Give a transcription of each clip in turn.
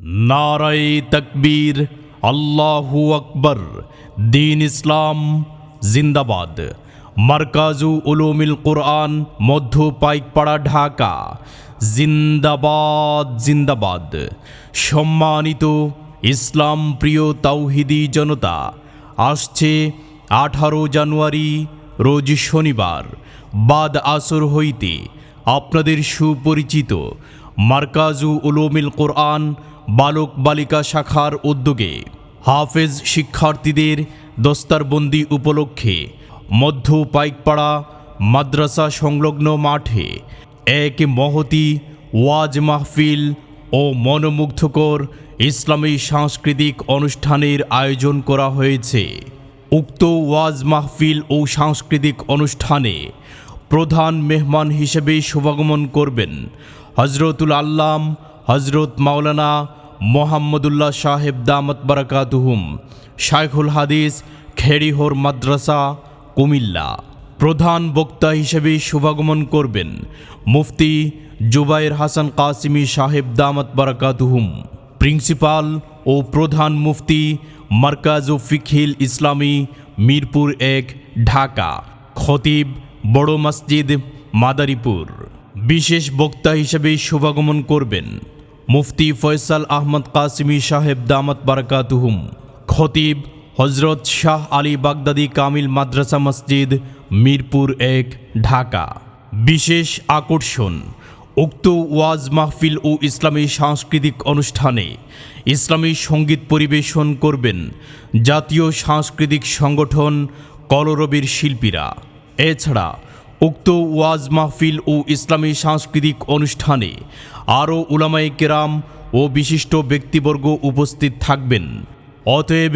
নারায় তকবীর, আল্লাহু আকবর, দিন ইসলাম, জিন্দাবাদ। মার্কাজু উলুমিল কোরআন, মধ্য পাইকপাড়া, ঢাকা। জিন্দাবাদ জিন্দাবাদ। সম্মানিত ইসলাম প্রিয় তাওহিদি জনতা, আসছে আঠারো জানুয়ারি, রোজ শনিবার। বাদ আসর হইতে আপনাদের সুপরিচিত মার্কাজু উলুমিল কোরআন বালক বালিকা শাখার উদ্যোগে হাফেজ শিক্ষার্থীদের দস্তারবন্দি উপলক্ষে মধ্য পাইকপাড়া মাদ্রাসা সংলগ্ন মাঠে এক মহতি ওয়াজ মাহফিল ও মনোমুগ্ধকর ইসলামী সাংস্কৃতিক অনুষ্ঠানের আয়োজন করা হয়েছে। উক্ত ওয়াজ মাহফিল ও সাংস্কৃতিক অনুষ্ঠানে প্রধান মেহমান হিসেবে শুভাগমন করবেন হজরতুল আল্লাম হজরত মাওলানা মোহাম্মদুল্লাহ সাহেব দামত বারাকাতুহুম। শাইখুল হাদিস, খেড়িহোর মাদ্রাসা, কুমিল্লা। প্রধান বক্তা হিসেবে শুভাগমন করবেন মুফতি জুবাইর হাসান কাসিমি সাহেব দামত বারাকাতুহুম। প্রিন্সিপাল ও প্রধান মুফতি মার্কাজ ও ফিখিল ইসলামী, মিরপুর এক, ঢাকা। খতিব বড় মসজিদ, মাদারীপুর। বিশেষ বক্তা হিসেবে শুভাগমন করবেন মুফতি ফয়সাল আহমদ কাসিমি সাহেব দামত বারাকাতুহুম, খতিব হজরত শাহ আলী বাগদাদি কামিল মাদ্রাসা মসজিদ, মিরপুর এক, ঢাকা। বিশেষ আকর্ষণ, উক্ত ওয়াজ মাহফিল ও ইসলামী সাংস্কৃতিক অনুষ্ঠানে ইসলামী সংগীত পরিবেশন করবেন জাতীয় সাংস্কৃতিক সংগঠন কলরবের শিল্পীরা। এছাড়া উক্ত ওয়াজ মাহফিল ও ইসলামী সাংস্কৃতিক অনুষ্ঠানে আরও উলামায়ে কেরাম ও বিশিষ্ট ব্যক্তিবর্গ উপস্থিত থাকবেন। অতএব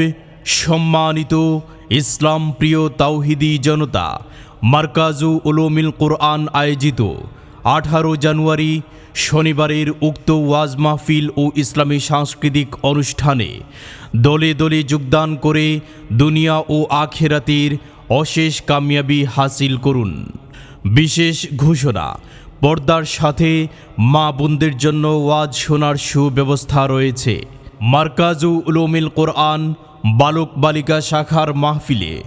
সম্মানিত ইসলাম প্রিয় তাওহিদি জনতা, মার্কাজু উলুমিল কোরআন আয়োজিত আঠারো জানুয়ারি শনিবারের উক্ত ওয়াজ মাহফিল ও ইসলামী সাংস্কৃতিক অনুষ্ঠানে দলে দলে যোগদান করে দুনিয়া ও আখেরাতের অশেষ কামিয়াবি হাসিল করুন। বিশেষ ঘোষণা। পর্দার সাথে মা বোনদের জন্য ওয়াজ শোনার সুব্যবস্থা রয়েছে। মার্কাজু উলুমিল কোরআন, বালক বালিকা শাখার মাহফিলে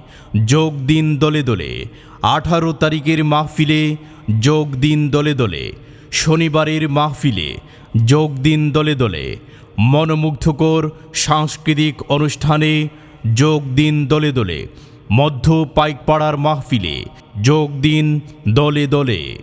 যোগ দিন দলে দলে। আঠারো তারিখের মাহফিলে যোগ দিন দলে দলে। শনিবারের মাহফিলে যোগ দিন দলে দলে। মনোমুগ্ধকর সাংস্কৃতিক অনুষ্ঠানে যোগ দিন দলে দলে। মধ্য পাইকপাড়ার মাহফিলে যোগ দিন দলে দলে।